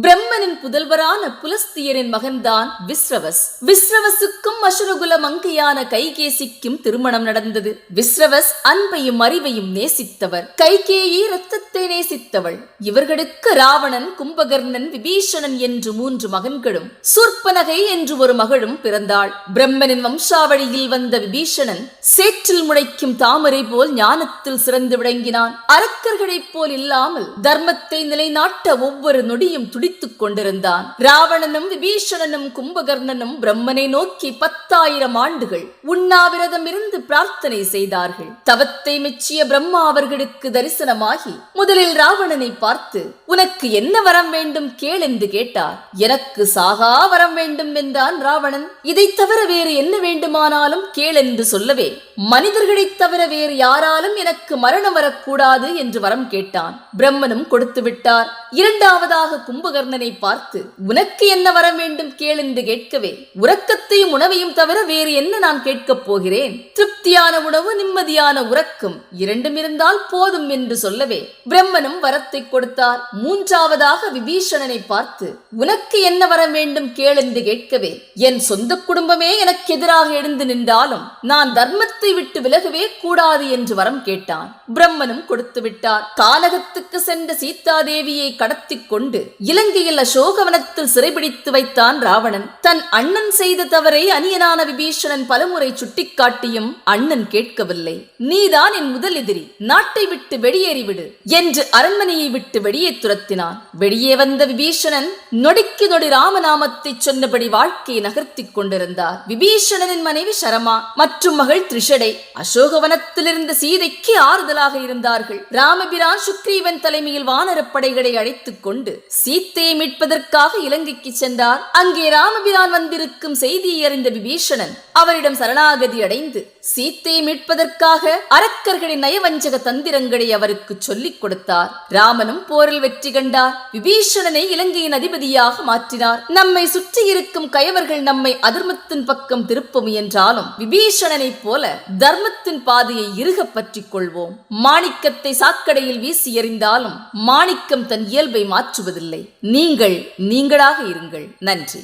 பிரம்மனின் புதல்வரான புலஸ்தியரின் மகன்தான் விஸ்ரவஸ். விஸ்ரவசுக்கும் அசுரகுல மங்கையான கைகேசிக்கும் திருமணம் நடந்தது. விஸ்ரவஸ் அன்பையும் அறிவையும் நேசித்தவர். கைகேயி ரத்தத்தை நேசித்தவள். இவர்களுக்கு ராவணன் கும்பகர்ணன் விபீஷணன் என்று மூன்று மகன்களும் சூர்பனகை என்று ஒரு மகளும் பிறந்தாள். பிரம்மனின் வம்சாவளியில் வந்த விபீஷணன் சேற்றில் முளைக்கும் தாமரை போல் ஞானத்தில் சிறந்து விளங்கினான். அரக்கர்களைப் போல் இல்லாமல் தர்மத்தை நிலைநாட்ட ஒவ்வொரு நொடியும் துடித்துக் கொண்டிருந்தான். ராவணனும் விபீஷணனும் கும்பகர்ணனும் பிரம்மனை நோக்கி பத்தாயிரம் ஆண்டுகள் உண்ணாவிரதம் இருந்து பிரார்த்தனை செய்தார்கள். தவத்தை மெச்சிய பிரம்மா அவர்களுக்கு தரிசனமாகி முதலில் ராவணனை பார்த்து உனக்கு என்ன வரம் வேண்டும்? கேள் என்று கேட்டார். எனக்கு சாகா வரம் வேண்டும் என்றான் ராவணன். இதை தவிர வேறு என்ன வேண்டுமானாலும் கேள் என்று சொல்லவே. மனிதர்களைத் தவிர வேறு யாராலும் எனக்கு மரணம் வரக்கூடாது என்று வரம் கேட்டான். பிரம்மனும் கொடுத்து விட்டார். இரண்டாவதாக கும்ப கும்பகர்ணனை பார்த்து உனக்கு என்ன வர வேண்டும்? கேள் என்று கேட்கவே உறக்கத்தையும் உணவையும் தவிர வேறு என்ன நான் கேட்கப் போகிறேன்? திருப்தியான உணவு நிம்மதியான உறக்கம் இரண்டும் இருந்தால் போதும் என்று சொல்லவே பிரம்மனும் வரத்தை கொடுத்தார். மூன்றாவதாக விபீஷணனை பார்த்து உனக்கு என்ன வர வேண்டும்? கேள் என்று கேட்கவே என் சொந்த குடும்பமே எனக்கு எதிராக எழுந்து நின்றாலும் நான் தர்மத்தை விட்டு விலகவே கூடாது என்று வரம் கேட்டான். பிரம்மனும் கொடுத்து விட்டார். காலகத்துக்கு சென்ற சீதாதேவியை கடத்திக் கொண்டு இலங்கையில் அசோகவனத்தில் சிறைபிடித்து வைத்தான் ராவணன். தன் அண்ணன் செய்த தவறை அனியனான விபீஷணன் பலமுறை சுட்டிக்காட்டியும் அண்ணன் கேட்கவில்லை. நீதான் என் முதல் எதிரி. நாட்டை விட்டு வெளியேறிவிடு என்று அரண்மனையை விட்டு வெளியே துரத்தினான். வெளியே வந்த விபீஷணன் நொடிக்கு நொடி ராமநாமத்தை சொன்னபடி வாழ்க்கையை நகர்த்திக் கொண்டிருந்தார். விபீஷணனின் மனைவி சரமா மற்றும் மகள் திரிஷடை அசோகவனத்தில் இருந்த சீதைக்கு ஆறுதலாக இருந்தார்கள். ராமபிரான் சுக்ரீவன் தலைமையில் வானரப்படைகளை அழைத்துக் கொண்டு சீத்தையை மீட்பதற்காக இலங்கைக்கு சென்றார் அங்கே ராமபிரான் வந்திருக்கும் செய்தியை அறிந்த விபீஷணன் அவரிடம் சரணாகதி அடைந்து சீத்தையை மீட்பதற்காக அரக்கர்களின் நயவஞ்சக தந்திரங்களை அவருக்கு சொல்லிக் கொடுத்தார். ராமனும் போரில் வெற்றி கண்டார். விபீஷணனை இலங்கையின் அதிபதியாக மாற்றினார். நம்மை சுற்றி இருக்கும் கயவர்கள் நம்மை அதர்மத்தின் பக்கம் திருப்ப முயன்றாலும் விபீஷணனைப் போல தர்மத்தின் பாதையை இறுகப் பற்றிக் கொள்வோம். மாணிக்கத்தை சாக்கடையில் வீசி எறிந்தாலும் மாணிக்கம் தன் இயல்பை மாற்றுவதில்லை. நீங்கள் நீங்களாக இருங்கள். நன்றி.